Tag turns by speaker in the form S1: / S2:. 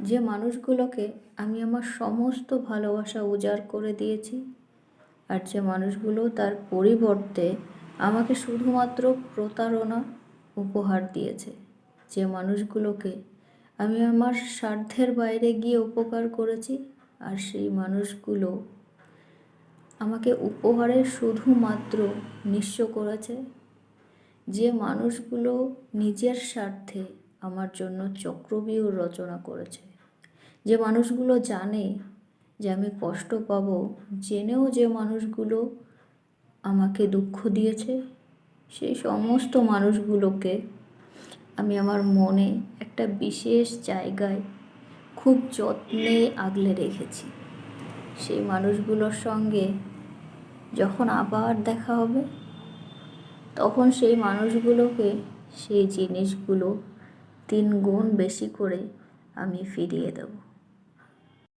S1: যে মানুষগুলোকে আমি আমার সমস্ত ভালোবাসা উজাড় করে দিয়েছি আর যে মানুষগুলো তার পরিবর্তে আমাকে শুধুমাত্র প্রতারণা উপহার দিয়েছে, যে মানুষগুলোকে আমি আমার স্বার্থের বাইরে গিয়ে উপকার করেছি আর সেই মানুষগুলো আমাকে উপহারে শুধুমাত্র নিঃস্ব করেছে, যে মানুষগুলো নিজের স্বার্থে আমার জন্য চক্রবিউ রচনা করেছে। যে মানুষগুলো জানে যে আমি কষ্ট পাবো, জেনেও যে মানুষগুলো আমাকে দুঃখ দিয়েছে, সেই সমস্ত মানুষগুলোকে আমি আমার মনে একটা বিশেষ জায়গায় খুব যত্নে আগলে রেখেছি। সেই মানুষগুলোর সঙ্গে যখন আবার দেখা হবে, তখন সেই মানুষগুলোকে সেই জিনিসগুলো তিন গুণ বেশি করে আমি ফিরিয়ে দেবো।